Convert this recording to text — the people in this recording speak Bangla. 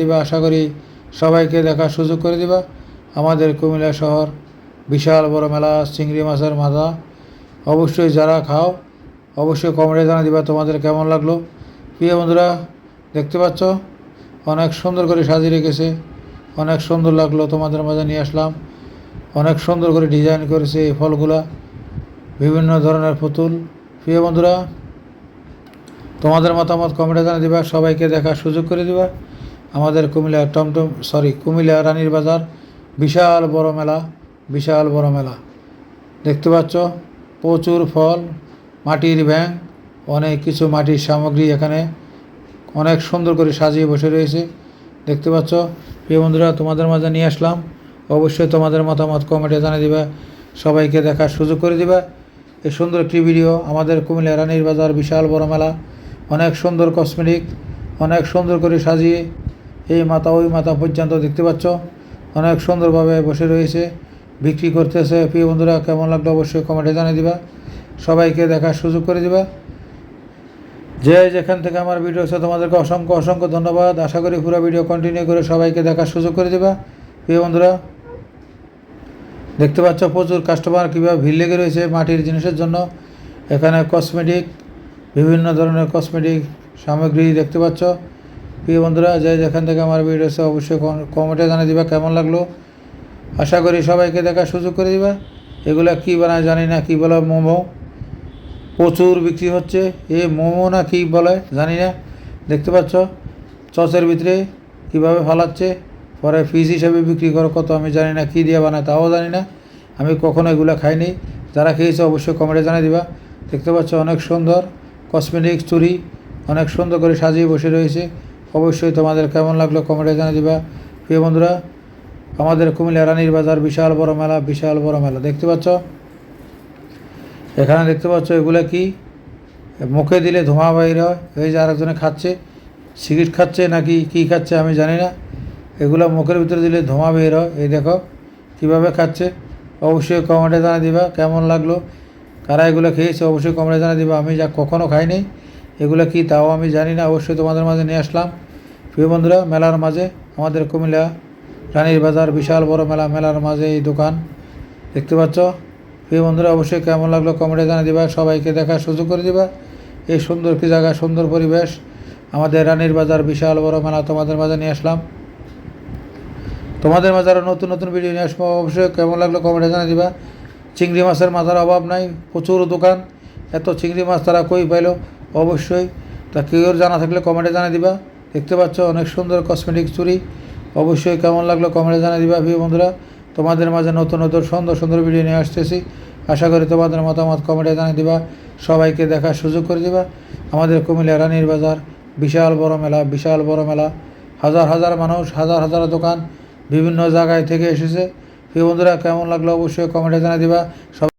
দিবা, আশা করি সবাইকে দেখার সুযোগ করে দিবা। আমাদের কুমিল্লা শহর, বিশাল বড় মেলা, চিংড়ি মাছের মাথা। অবশ্যই যারা খাও, অবশ্যই কমেন্টে জানা দিবা তোমাদের কেমন লাগল। প্রিয় বন্ধুরা, দেখতে পাচ্ছ, অনেক সুন্দর করে সাজিয়ে রেখেছে, অনেক সুন্দর লাগল তোমাদের মাঝে নিয়ে আসলাম। অনেক সুন্দর করে ডিজাইন করেছে এই ফলগুলা, বিভিন্ন ধরনের পুতুল। প্রিয় বন্ধুরা, তোমাদের মতামত কমেন্টে জানিয়ে দিবা, সবাইকে দেখার সুযোগ করে দিবা। আমাদের কুমিল্লা টমটম সরি কুমিল্লা রানীর বাজার, বিশাল বড় মেলা, বিশাল বড় মেলা। দেখতে পাচ্ছ, প্রচুর ফল, মাটির ব্যাং অনেক কিছু মাটির সামগ্রী এখানে অনেক সুন্দর করে সাজিয়ে বসে রয়েছে। দেখতে পাচ্ছ, প্রিয় বন্ধুরা, তোমাদের মাঝে নিয়ে আসলাম। অবশ্যই তোমাদের মতামত কমেন্টে জানিয়ে দিবা, সবাইকে দেখার সুযোগ করে দিবা। এই সুন্দর একটি ভিডিও, আমাদের কুমিল্লা রানীর বাজার, বিশাল বড় মেলা, অনেক সুন্দর কসমেটিক অনেক সুন্দর করে সাজিয়ে এই মাথা ওই মাথা পর্যন্ত দেখতে পাচ্ছ। অনেক সুন্দরভাবে বসে রয়েছে, বিক্রি করতেছে। প্রিয় বন্ধুরা, কেমন লাগল অবশ্যই কমেন্টে জানিয়ে দিবা। সবাইকে দেখার সুযোগ করে দিবা। যে যেখান থেকে আমার ভিডিও হচ্ছে তোমাদেরকে অসংখ্য অসংখ্য ধন্যবাদ। আশা করি পুরো ভিডিও কন্টিনিউ করে সবাইকে দেখার সুযোগ করে দিবা। প্রিয় বন্ধুরা, দেখতে পাচ্ছ প্রচুর কাস্টমার কীভাবে ভিড় লেগে রয়েছে মাটির জিনিসের জন্য। এখানে কসমেটিক বিভিন্ন ধরনের কসমেটিক সামগ্রী দেখতে পাচ্ছ। প্রিয় বন্ধুরা, যে যেখান থেকে আমার ভিডিও হচ্ছে অবশ্যই কমেন্টে জানিয়ে দিবা কেমন লাগল। আশা করি সবাইকে দেখার সুযোগ করে দিবা। এগুলা কী বানায় জানি না, কী বলে মোমো। প্রচুর বিক্রি হচ্ছে। এ মোমো না কী বলে জানি না। দেখতে পাচ্ছ, চচের ভিতরে কীভাবে ফালাচ্ছে, পরে ফিস হিসাবে বিক্রি করো, কত আমি জানি না, কী দিয়ে বানায় তাও জানি না। আমি কখনো এগুলো খাইনি। যারা খেয়েছে, অবশ্যই কমেন্টে জানিয়ে দিবা। দেখতে পাচ্ছ, অনেক সুন্দর কসমেটিক চুরি, অনেক সুন্দর করে সাজিয়ে বসে রয়েছে। অবশ্যই তোমাদের কেমন লাগল কমেন্টে জানিয়ে দিবা। প্রিয় বন্ধুরা, আমাদের কুমিল্লা রানীর বাজার বিশাল বড় মেলা, বিশাল বড় মেলা। দেখতে পাচ্ছ? এখানে দেখতে পাচ্ছ এগুলো কি? মুখে দিলে ধোঁয়া বাইর হয়, এই যে আরেকজনে খাচ্ছে, সিগারেট খাচ্ছে নাকি কি খাচ্ছে আমি জানি না। এগুলো মুখের ভিতরে দিলে ধোঁয়া বের হয়, এই দেখো কীভাবে খাচ্ছে। অবশ্যই কমেন্টে জানিয়ে দিবা, কেমন লাগল? কারা এগুলো খেয়েছে অবশ্যই কমেন্টে জানিয়ে দিবা। আমি যা কখনও খাইনি এগুলো কি তাও আমি জানি না, অবশ্যই তোমাদের মাঝে নিয়ে আসলাম। প্রিয় বন্ধুরা, মেলার মাঝে আমাদের কুমিল্লা রানীর বাজার, বিশাল বড় মেলা, মেলার মাঝে এই দোকান। দেখতে পাচ্ছ? প্রিয় বন্ধুরা, অবশ্যই কেমন লাগল কমেন্টে জানিয়ে দিবা, সবাইকে দেখার সুযোগ করে দিবা। এই সুন্দর কি জায়গা, সুন্দর পরিবেশ, আমাদের রানীর বাজার, বিশাল বড় মেলা তোমাদের মাঝে নিয়ে আসলাম। তোমাদের মাঝে আরও নতুন নতুন ভিডিও নিয়ে আসব, অবশ্যই কেমন লাগল কমেন্টে জানিয়ে দিবা। চিংড়ি মাছের মাথার অভাব নাই, প্রচুর দোকান। এত চিংড়ি মাছ তারা কই পাইলো? অবশ্যই। তা কেউ জানা থাকলে কমেন্টে জানিয়ে দিবা। দেখতে পাচ্ছ অনেক সুন্দর কসমেটিক চুরি। অবশ্যই কেমন লাগল কমেন্টে জানিয়ে দিবা প্রিয় বন্ধুরা। তোমাদের মাঝে নতুন নতুন সুন্দর সুন্দর ভিডিও নিয়ে আসতেছি। আশা করি তোমাদের মতামত কমেন্টে জানিয়ে দিবা। সবাইকে দেখার সুযোগ করে দিবা। আমাদের কুমিল্লা রানীর বাজার, বিশাল বড় মেলা, বিশাল বড় মেলা। হাজার হাজার মানুষ, হাজার হাজার দোকান বিভিন্ন জায়গায় থেকে এসেছে। প্রিয় বন্ধুরা, কেমন লাগল অবশ্যই কমেন্টে জানিয়ে দিবা। সব